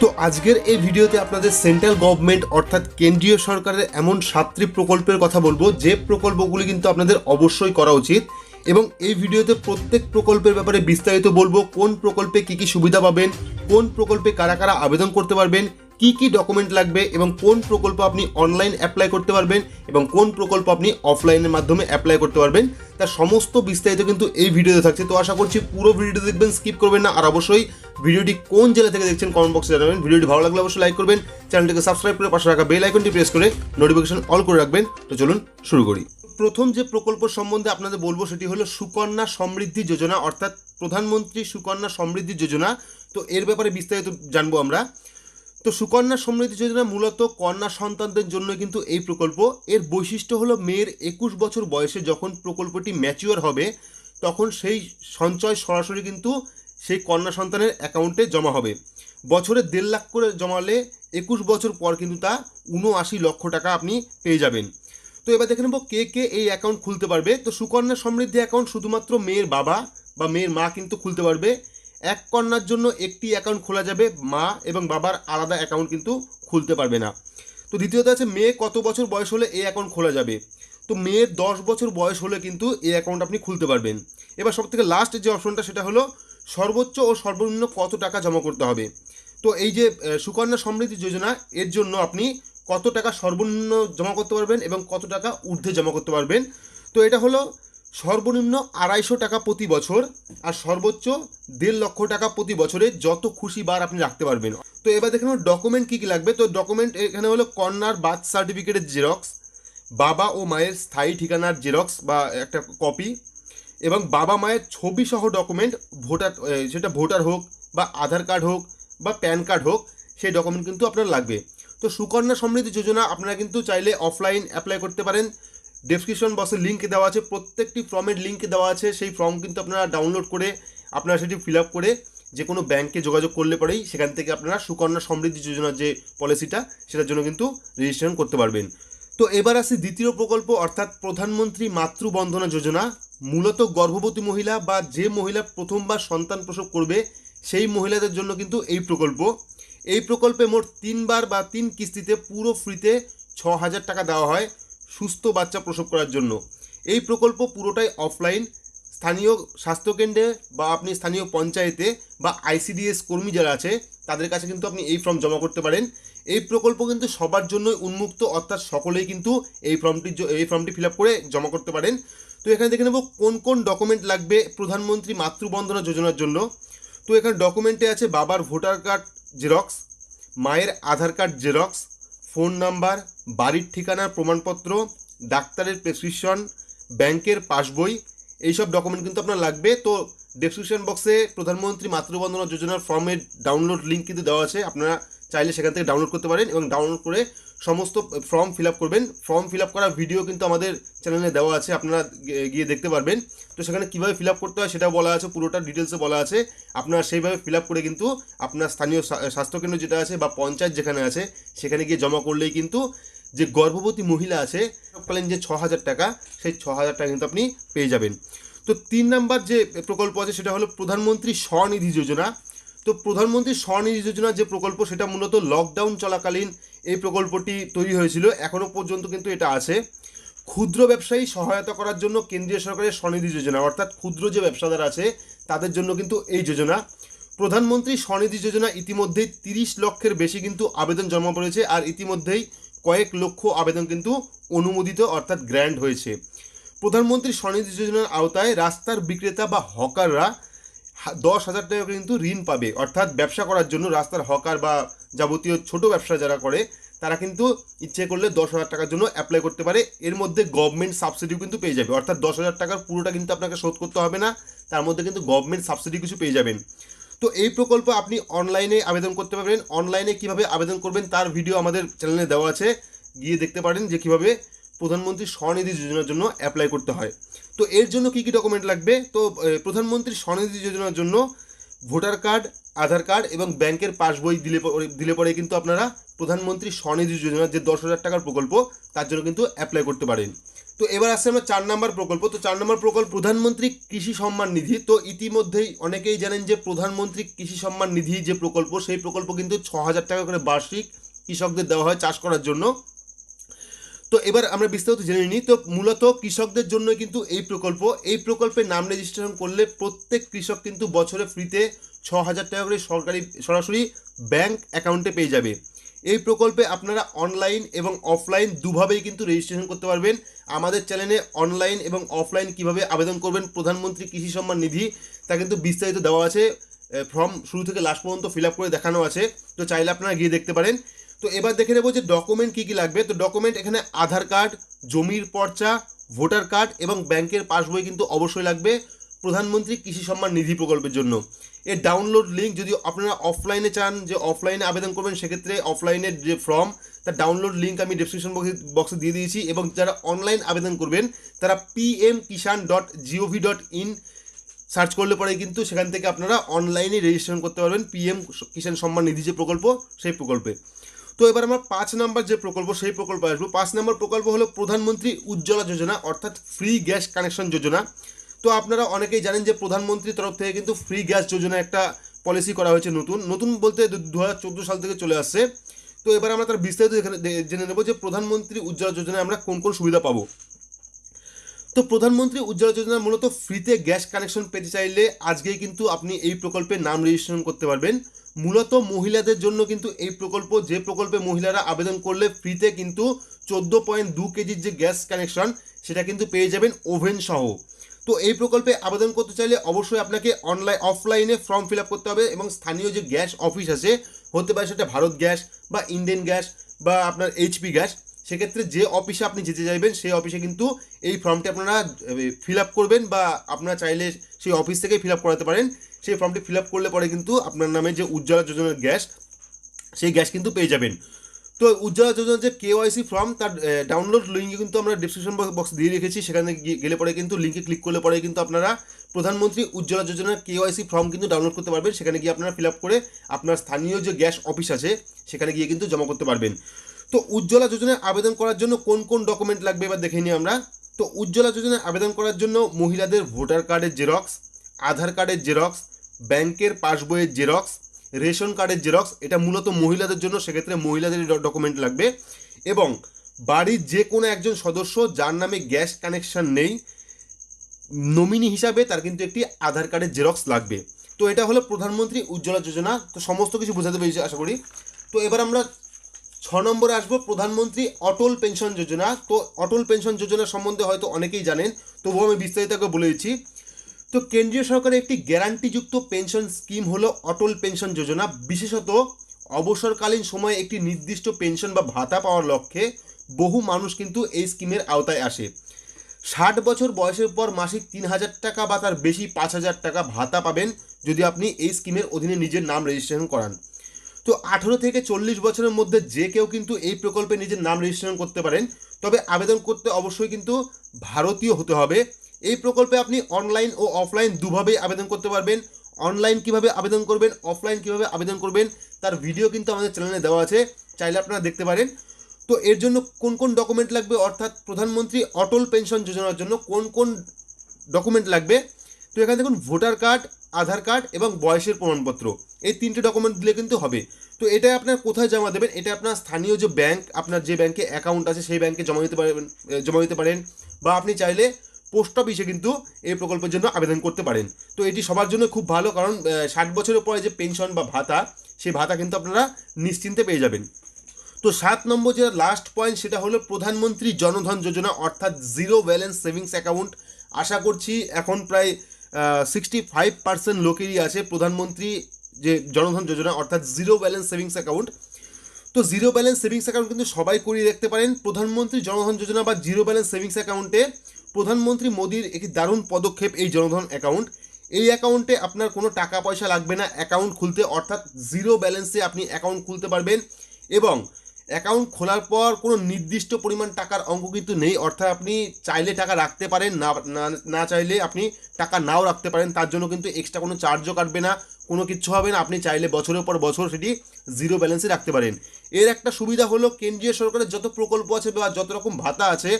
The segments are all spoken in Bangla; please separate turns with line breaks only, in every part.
তো আজকের এই ভিডিওতে আপনাদের সেন্ট্রাল গভর্নমেন্ট অর্থাৎ কেন্দ্রীয় সরকারের এমন সাতটি প্রকল্পের কথা বলব। যে প্রকল্পগুলি কিন্তু আপনাদের অবশ্যই করা উচিত এবং এই ভিডিওতে প্রত্যেক প্রকল্পের ব্যাপারে বিস্তারিত বলব। কোন প্রকল্পে কি কি সুবিধা পাবেন? কোন প্রকল্পে কারা কারা আবেদন করতে পারবেন? কি কি ডকুমেন্ট লাগবে এবং কোন প্রকল্প আপনি অনলাইন অ্যাপ্লাই করতে পারবেন এবং কোন প্রকল্প আপনি অফলাইনের মাধ্যমে অ্যাপ্লাই করতে পারবেন, তার সমস্ত বিস্তারিত কিন্তু এই ভিডিওতে থাকছে। তো আশা করছি পুরো ভিডিওটি দেখবেন স্কিপ করবেন না। আর অবশ্যই ভিডিওটি কোন জেলা থেকে দেখছেন কমেন্ট বক্সে জানাবেন। ভিডিওটি ভালো লাগলে অবশ্যই লাইক করবেন। চ্যানেলটিকে সাবস্ক্রাইব করে পাশে রাখা বেল আইকনটি প্রেস করে নোটিফিকেশন অল করে রাখবেন। তো চলুন শুরু করি। প্রথম যে প্রকল্প সম্বন্ধে আপনাদের বলব সেটি হলো সুকন্যা সমৃদ্ধি যোজনা, অর্থাৎ প্রধানমন্ত্রী সুকন্যা সমৃদ্ধি যোজনা। তো এর ব্যাপারে বিস্তারিত জানব আমরা। তো সুকন্যা সমৃদ্ধি যোজনা মূলত কন্যা সন্তানদের জন্য কিন্তু এই প্রকল্প। এর বৈশিষ্ট্য হলো মেয়ের একুশ বছর বয়সে যখন প্রকল্পটি ম্যাচিওর হবে, তখন সেই সঞ্চয় সরাসরি কিন্তু সেই কন্যা সন্তানের অ্যাকাউন্টে জমা হবে। বছরে দেড় লাখ করে জমালে একুশ বছর পর কিন্তু তা উনআশি লক্ষ টাকা আপনি পেয়ে যাবেন। তো এবার দেখে নেব কে কে এই অ্যাকাউন্ট খুলতে পারবে। তো সুকন্যা সমৃদ্ধি অ্যাকাউন্ট শুধুমাত্র মেয়ের বাবা বা মেয়ের মা কিন্তু খুলতে পারবে। এক কন্যার জন্য একটি অ্যাকাউন্ট খোলা যাবে মা এবং বাবার আলাদা অ্যাকাউন্ট কিন্তু খুলতে পারবে না। তো দ্বিতীয়ত আছে, মেয়ে কত বছর বয়স হলে এই অ্যাকাউন্ট খোলা যাবে? তো মেয়ের দশ বছর বয়স হলে কিন্তু এই অ্যাকাউন্ট আপনি খুলতে পারবেন। এবার সব থেকে লাস্ট যে অপশনটা সেটা হলো, সর্বোচ্চ ও সর্বনিম্ন কত টাকা জমা করতে হবে? তো এই যে সুকন্যা সমৃদ্ধি যোজনা, এর জন্য আপনি কত টাকা সর্বনিম্ন জমা করতে পারবেন এবং কত টাকা ঊর্ধ্বে জমা করতে পারবেন? তো এটা হলো সর্বনিম্ন আড়াইশো টাকা প্রতি বছর আর সর্বোচ্চ দেড় লক্ষ টাকা প্রতি বছরে যত খুশি বার আপনি রাখতে পারবেন। তো এবার দেখে ডকুমেন্ট কী কী লাগবে। তো ডকুমেন্ট এখানে হলো কন্যার বার্থ সার্টিফিকেটের জেরক্স বাবা ও মায়ের স্থায়ী ঠিকানার জেরক্স বা একটা কপি এবং বাবা মায়ের ছবি সহ ডকুমেন্ট ভোটার সেটা ভোটার হোক বা আধার কার্ড হোক বা প্যান কার্ড হোক, সেই ডকুমেন্ট কিন্তু আপনার লাগবে। তো সুকন্যা সমৃদ্ধি যোজনা আপনারা কিন্তু চাইলে অফলাইন অ্যাপ্লাই করতে পারেন। ডেসক্রিপশন বক্সে লিঙ্ক দেওয়া আছে, প্রত্যেকটি ফর্মের লিঙ্ক দেওয়া আছে, সেই ফর্ম কিন্তু আপনারা ডাউনলোড করে আপনারা সেটি ফিল আপ করে যে কোনো ব্যাংকে যোগাযোগ করলে পরেই সেখান থেকে আপনারা সুকন্যা সমৃদ্ধি যোজনার যে পলিসিটা সেটার জন্য কিন্তু রেজিস্ট্রেশন করতে পারবেন। তো এবার আসি দ্বিতীয় প্রকল্প, অর্থাৎ প্রধানমন্ত্রী মাতৃবন্ধনা যোজনা। মূলত গর্ভবতী মহিলা বা যে মহিলা প্রথমবার সন্তান প্রসব করবে, সেই মহিলাদের জন্য কিন্তু এই প্রকল্প। এই প্রকল্পে মোট তিনবার বা তিন কিস্তিতে পুরো ফ্রিতে ছ হাজার টাকা দেওয়া হয়। সুস্থ বাচ্চা প্রসব করার জন্য। এই প্রকল্প পুরোটাই অফলাইন স্থানীয় স্বাস্থ্যকেন্দ্রে বা আপনি স্থানীয় পঞ্চায়েতে বা আইসিডিএস কর্মী যারা আছে, তাদের কাছে কিন্তু আপনি এই ফর্ম জমা করতে পারেন। এই প্রকল্প কিন্তু সবার জন্য উন্মুক্ত, অর্থাৎ সকলেই কিন্তু এই ফর্মটি এই ফর্মটি ফিল করে জমা করতে পারেন। তো এখানে দেখে নেব কোন কোন ডকুমেন্ট লাগবে প্রধানমন্ত্রী মাতৃবন্দনা যোজনার জন্য। তো এখানে ডকুমেন্টে আছে বাবার ভোটার কার্ড জেরক্স মায়ের Aadhaar card xerox phone number, বাড়ির ঠিকানার প্রমাণপত্র, ডাক্তারের প্রেসক্রিপশন ব্যাংকের পাসবই এইসব ডকুমেন্ট কিন্তু আপনার লাগবে। তো ডেসক্রিপশন বক্সে প্রধানমন্ত্রী মাতৃবন্দনা যোজনার ফর্মের ডাউনলোড লিঙ্ক কিন্তু দেওয়া আছে। আপনারা চাইলে সেখান থেকে ডাউনলোড করতে পারেন এবং ডাউনলোড করে সমস্ত ফর্ম ফিল আপ করবেন। ফর্ম ফিল আপ করার ভিডিও কিন্তু আমাদের চ্যানেলে দেওয়া আছে, আপনারা গিয়ে- দেখতে পারবেন। তো সেখানে কীভাবে ফিল আপ করতে হয় সেটাও বলা আছে, পুরোটা ডিটেলসে বলা আছে। আপনারা সেইভাবে ফিল আপ করে কিন্তু আপনার স্থানীয় স্বা- স্বাস্থ্যকেন্দ্র যেটা আছে বা পঞ্চায়েত যেখানে আছে, সেখানে গিয়ে জমা করলেই কিন্তু যে গর্ভবতী মহিলা আছে তৎকালীন যে ছ হাজার টাকা, সেই ছ হাজার টাকা কিন্তু আপনি পেয়ে যাবেন। তো তিন নাম্বার যে প্রকল্প আছে, সেটা হলো প্রধানমন্ত্রী স্বনিধি যোজনা। তো প্রধানমন্ত্রী স্বনিধি যোজনা যে প্রকল্প, সেটা মূলত লকডাউন চলাকালীন এই প্রকল্পটি তৈরি হয়েছিল। এখনও পর্যন্ত কিন্তু এটা আছে। ক্ষুদ্র ব্যবসায়ী সহায়তা করার জন্য কেন্দ্রীয় সরকারের স্বনিধি যোজনা, অর্থাৎ ক্ষুদ্র যে ব্যবসাদার আছে, তাদের জন্য কিন্তু এই যোজনা। প্রধানমন্ত্রী স্বনিধি যোজনা ইতিমধ্যেই তিরিশ লক্ষের বেশি কিন্তু আবেদন জমা পড়েছে আর ইতিমধ্যেই কয়েক লক্ষ আবেদন কিন্তু অনুমোদিত, অর্থাৎ গ্র্যান্ড হয়েছে। প্রধানমন্ত্রী স্বনিধি যোজনার আওতায় রাস্তার বিক্রেতা বা হকাররা দশ হাজার টাকা কিন্তু ঋণ পাবে, অর্থাৎ ব্যবসা করার জন্য রাস্তার হকার বা যাবতীয় ছোট ব্যবসা যারা করে, তারা কিন্তু ইচ্ছে করলে দশ হাজার টাকার জন্য অ্যাপ্লাই করতে পারে। এর মধ্যে গভর্নমেন্ট সাবসিডিও কিন্তু পেয়ে যাবে। অর্থাৎ দশ হাজার টাকার পুরোটা কিন্তু আপনাকে শোধ করতে হবে না, তার মধ্যে কিন্তু গভর্নমেন্ট সাবসিডি কিছু পেয়ে যাবেন। তো এই প্রকল্প আপনি অনলাইনে আবেদন করতে পারবেন। অনলাইনে কীভাবে আবেদন করবেন তার ভিডিও আমাদের চ্যানেলে দেওয়া আছে। গিয়ে দেখতে পারেন যে কীভাবে প্রধানমন্ত্রী স্বনিধি যোজনার জন্য অ্যাপ্লাই করতে হয়। তো এর জন্য কি কি ডকুমেন্ট লাগবে? তো প্রধানমন্ত্রী স্বনিধি যোজনার জন্য ভোটার কার্ড আধার কার্ড এবং ব্যাংকের পাসবই দিলে দিলে পরে কিন্তু আপনারা প্রধানমন্ত্রী স্বনিধি যোজনার যে দশ হাজার টাকার প্রকল্প, তার জন্য কিন্তু অ্যাপ্লাই করতে পারেন। তো এবার আসছে আমরা চার নম্বর প্রকল্প। তো চার নম্বর প্রকল্প, প্রধানমন্ত্রী কৃষি সম্মান নিধি। তো ইতিমধ্যেই অনেকেই জানেন যে প্রধানমন্ত্রী কৃষি সম্মান নিধি যে প্রকল্প, সেই প্রকল্প কিন্তু ছ হাজার টাকা করে বার্ষিক কৃষকদের দেওয়া হয় চাষ করার জন্য। তো এবার আমরা বিস্তারিত জেনে নিই। তো মূলত কৃষকদের জন্য কিন্তু এই প্রকল্প। এই প্রকল্পে নাম রেজিস্ট্রেশন করলে প্রত্যেক কৃষক কিন্তু বছরে ফ্রিতে ছ হাজার টাকা করে সরকারি, সরাসরি ব্যাংক অ্যাকাউন্টে পেয়ে যাবে। এই প্রকল্পে আপনারা অনলাইন এবং অফলাইন দুভাবেই কিন্তু রেজিস্ট্রেশন করতে পারবেন। আমাদের চ্যানেলে অনলাইন এবং অফলাইন কীভাবে আবেদন করবেন প্রধানমন্ত্রী কৃষি সম্মান নিধি, তা কিন্তু বিস্তারিত দেওয়া আছে। ফর্ম শুরু থেকে লাস্ট পর্যন্ত ফিল আপ করে দেখানো আছে। তো চাইলে আপনারা গিয়ে দেখতে পারেন। তো এবার দেখে নেব যে ডকুমেন্ট কী কী লাগবে। তো ডকুমেন্ট এখানে আধার কার্ড, জমির পর্চা, ভোটার কার্ড এবং ব্যাংকের পাসবই কিন্তু অবশ্যই লাগবে প্রধানমন্ত্রী কৃষি সম্মান নিধি প্রকল্পের জন্য। এর ডাউনলোড লিঙ্ক যদি আপনারা অফলাইনে চান যে অফলাইনে আবেদন করবেন, সেক্ষেত্রে অফলাইনের যে ফর্ম তার ডাউনলোড লিঙ্ক আমি ডিসক্রিপশন বক্সে দিয়ে দিয়েছি এবং যারা অনলাইন আবেদন করবেন, তারা PM Kisan dot gov dot in search করলে পরে কিন্তু সেখান থেকে আপনারা অনলাইনে রেজিস্ট্রেশন করতে পারবেন। পিএম কিষাণ সম্মান নিধি যে প্রকল্প, সেই প্রকল্পে। তো এবার আমরা পাঁচ নাম্বার যে প্রকল্প, সেই প্রকল্পে আসব। পাঁচ নম্বর প্রকল্প হলো প্রধানমন্ত্রী উজ্জ্বলা যোজনা, অর্থাৎ ফ্রি গ্যাস কানেকশন যোজনা। তো আপনারা অনেকেই জানেন যে প্রধানমন্ত্রীর তরফ থেকে কিন্তু ফ্রি গ্যাস যোজনা একটা পলিসি করা হয়েছে নতুন। নতুন বলতে দু হাজার চোদ্দ সাল থেকে চলে আসছে। তো এবার আমরা তার বিস্তারিত এখানে জেনে নেব যে প্রধানমন্ত্রী উজ্জ্বলা যোজনায় আমরা কোন কোন সুবিধা পাবো। তো প্রধানমন্ত্রী উজ্জ্বলা যোজনা মূলত ফ্রিতে গ্যাস কানেকশন পেতে চাইলে আজকেই কিন্তু আপনি এই প্রকল্পে নাম রেজিস্ট্রেশন করতে পারবেন। মূলত মহিলাদের জন্য কিন্তু এই প্রকল্প, যে প্রকল্পে মহিলারা আবেদন করলে ফ্রিতে কিন্তু চোদ্দ পয়েন্ট দু কেজির যে গ্যাস কানেকশন সেটা কিন্তু পেয়ে যাবেন ওভেন সহ। তো এই প্রকল্পে আবেদন করতে চাইলে অবশ্যই আপনাকে অনলাইন অফলাইনে ফর্ম ফিল করতে হবে এবং স্থানীয় যে গ্যাস অফিস আছে, হতে পারে সেটা ভারত গ্যাস বা ইন্ডিয়ান গ্যাস বা আপনার এইচপি গ্যাস সেক্ষেত্রে যে অফিসে আপনি যেতে চাইবেন, সেই অফিসে কিন্তু এই ফর্মটি আপনারা ফিল করবেন বা আপনারা চাইলে সেই অফিস থেকেই ফিল করাতে পারেন। সেই ফর্মটি ফিল আপ করলে পরে কিন্তু আপনার নামে যে উজ্জ্বলা যোজনার গ্যাস, সেই গ্যাস কিন্তু পেয়ে যাবেন। তো উজ্জ্বলা যোজনার যে কেওয়াইসি ফর্ম, তার ডাউনলোড লিঙ্ক কিন্তু আমরা ডিসক্রিপশন বক্স দিয়ে রেখেছি। সেখানে গেলে পরে কিন্তু লিঙ্কে ক্লিক করলে পরে কিন্তু আপনারা প্রধানমন্ত্রী উজ্জ্বলা যোজনার কেওয়াইসি ফর্ম কিন্তু ডাউনলোড করতে পারবেন। সেখানে গিয়ে আপনারা ফিল আপ করে আপনার স্থানীয় যে গ্যাস অফিস আছে, সেখানে গিয়ে কিন্তু জমা করতে পারবেন। তো উজ্জ্বলা যোজনায় আবেদন করার জন্য কোন কোন ডকুমেন্ট লাগবে এবার দেখে নিই আমরা। তো উজ্জ্বলা যোজনায় আবেদন করার জন্য মহিলাদের ভোটার কার্ডের জেরক্স, আধার কার্ডের জেরক্স ব্যাংকের পাসবইয়ের জেরক্স, রেশন কার্ডের জেরক্স, এটা মূলত মহিলাদের জন্য, সেক্ষেত্রে মহিলাদের ডকুমেন্ট লাগবে। এবং বাড়ির যে কোনো একজন সদস্য যার নামে গ্যাস কানেকশন নেই নমিনি হিসাবে তার কিন্তু একটি আধার কার্ডের জেরক্স লাগবে। তো এটা হলো প্রধানমন্ত্রী উজ্জ্বলা যোজনা। তো সমস্ত কিছু বোঝাতে পেরেছি, আশা করি। তো এবার আমরা ছ নম্বরে আসব, প্রধানমন্ত্রী অটল পেনশন যোজনা। তো অটল পেনশন যোজনা সম্বন্ধে হয়তো অনেকেই জানেন, তবুও আমি বিস্তারিত বলে দিচ্ছি। তো কেন্দ্রীয় সরকারের একটি গ্যারান্টিযুক্ত পেনশন স্কিম হলো অটল পেনশন যোজনা। বিশেষত অবসরকালীন সময়ে একটি নির্দিষ্ট পেনশন বা ভাতা পাওয়ার লক্ষ্যে বহু মানুষ কিন্তু এই স্কিমের আওতায় আসে। ষাট বছর বয়সের পর মাসিক তিন হাজার টাকা বা তার বেশি পাঁচ হাজার টাকা ভাতা পাবেন যদি আপনি এই স্কিমের অধীনে নিজের নাম রেজিস্ট্রেশন করান। তো আঠেরো থেকে চল্লিশ বছরের মধ্যে যে কেউ কিন্তু এই প্রকল্পে নিজের নাম রেজিস্ট্রেশন করতে পারেন। তবে আবেদন করতে অবশ্যই কিন্তু ভারতীয় হতে হবে। এই প্রকল্পে আপনি অনলাইন ও অফলাইন দুভাবেই আবেদন করতে পারবেন। অনলাইন কীভাবে আবেদন করবেন অফলাইন কীভাবে আবেদন করবেন, তার ভিডিও কিন্তু আমাদের চ্যানেলে দেওয়া আছে, চাইলে আপনারা দেখতে পারেন। তো এর জন্য কোন কোন ডকুমেন্ট লাগবে? অর্থাৎ প্রধানমন্ত্রী অটল পেনশন যোজনার জন্য কোন কোন ডকুমেন্ট লাগবে? তো এখানে দেখুন, ভোটার কার্ড, আধার কার্ড এবং বয়সের প্রমাণপত্র। এই তিনটে ডকুমেন্ট দিলে কিন্তু হবে। তো এটা আপনার কোথায় জমা দেবেন? এটা আপনার স্থানীয় যে ব্যাংক আপনার যে ব্যাংকে অ্যাকাউন্ট আছে, সেই ব্যাংকে জমা দিতে পারবেন জমা দিতে পারেন। বা আপনি চাইলে পোস্ট অফিসে কিন্তু এই প্রকল্পের জন্য আবেদন করতে পারেন। তো এটি সবার জন্য খুব ভালো কারণ ষাট বছরের পরে যে পেনশন বা ভাতা, সেই ভাতা কিন্তু আপনারা নিশ্চিন্তে পেয়ে যাবেন। তো সাত নম্বর যে লাস্ট পয়েন্ট সেটা হলো প্রধানমন্ত্রী জনধন যোজনা, অর্থাৎ জিরো ব্যালেন্স সেভিংস অ্যাকাউন্ট আশা করছি এখন প্রায় সিক্সটি ফাইভ পার্সেন্ট লোকেরই আছে প্রধানমন্ত্রী যে জনধন যোজনা, অর্থাৎ জিরো ব্যালেন্স সেভিংস অ্যাকাউন্ট তো জিরো ব্যালেন্স সেভিংস অ্যাকাউন্ট কিন্তু সবাই করিয়ে দেখতে পারেন। প্রধানমন্ত্রী জনধন যোজনা বা জিরো ব্যালেন্স সেভিংস অ্যাকাউন্টে প্রধানমন্ত্রী মোদীর একটি দারুণ পদক্ষেপ এই জনধন অ্যাকাউন্ট। এই অ্যাকাউন্টে আপনার কোনো টাকা পয়সা লাগবে না। অ্যাকাউন্ট খুলতে অর্থাৎ জিরো ব্যালেন্সে আপনি অ্যাকাউন্ট খুলতে পারবেন এবং অ্যাকাউন্ট খোলার পর কোনো নির্দিষ্ট পরিমাণ টাকার অঙ্ক কিন্তু নেই। অর্থাৎ আপনি চাইলে টাকা রাখতে পারেন, না, না- চাইলে আপনি টাকা নাও রাখতে পারেন। তার জন্য কিন্তু এক্সট্রা কোনো চার্জও কাটবে না, কোনো কিছু হবে না। আপনি চাইলে বছরের পর বছর সেটি জিরো ব্যালেন্সে রাখতে পারেন। এর একটা সুবিধা হলো, কেন্দ্রীয় সরকারের যত প্রকল্প আছে বা যত রকম ভাতা আছে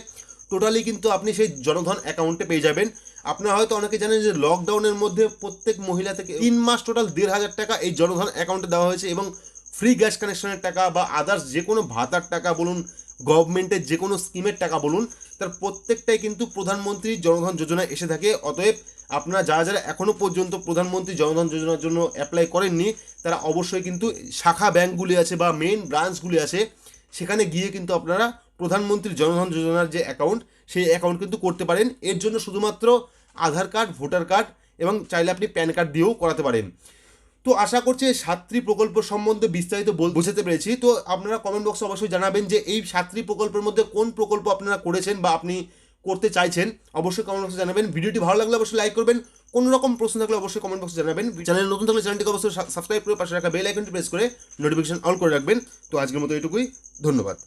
টোটালি কিন্তু আপনি সেই জনধন অ্যাকাউন্টে পেয়ে যাবেন। আপনারা হয়তো অনেকে জানেন যে লকডাউনের মধ্যে প্রত্যেক মহিলা থেকে তিন মাস টোটাল দেড় হাজার টাকা এই জনধন অ্যাকাউন্টে দেওয়া হয়েছে এবং ফ্রি গ্যাস কানেকশনের টাকা বা আদার্স যে কোনো ভাতার টাকা বলুন গভর্নমেন্টের যে কোনো স্কিমের টাকা বলুন, তার প্রত্যেকটাই কিন্তু প্রধানমন্ত্রী জনধন যোজনায় এসে থাকে। অতএব আপনারা যারা যারা এখনও পর্যন্ত প্রধানমন্ত্রী জনধন যোজনার জন্য অ্যাপ্লাই করেননি, তারা অবশ্যই কিন্তু শাখা ব্যাংকগুলি আছে বা মেন ব্রাঞ্চগুলি আছে, সেখানে গিয়ে কিন্তু আপনারা প্রধানমন্ত্রী জনধন যোজনার যে অ্যাকাউন্ট সেই অ্যাকাউন্ট কিন্তু করতে পারেন। এর জন্য শুধুমাত্র আধার কার্ড, ভোটার কার্ড এবং চাইলে আপনি প্যান কার্ড দিয়েও করাতে পারেন। তো আশা করছি এই সাতটি প্রকল্প সম্বন্ধে বিস্তারিত বোঝাতে পেরেছি। তো আপনারা কমেন্ট বক্সে অবশ্যই জানাবেন যে এই সাতটি প্রকল্পের মধ্যে কোন প্রকল্প আপনারা করেছেন বা আপনি করতে চাইছেন। অবশ্যই কমেন্ট বক্সে জানাবেন। ভিডিওটি ভালো লাগলে অবশ্যই লাইক করবেন। কোনো রকম প্রশ্ন থাকলে অবশ্যই কমেন্ট বক্সে জানাবেন। চ্যানেল নতুন থাকলে চ্যানেলটিকে অবশ্যই সাবস্ক্রাইব করে পাশে রাখা বেল আইকনটি প্রেস করে নোটিফিকেশন অন করে রাখবেন। তো আজকের মতো এটুকুই। ধন্যবাদ।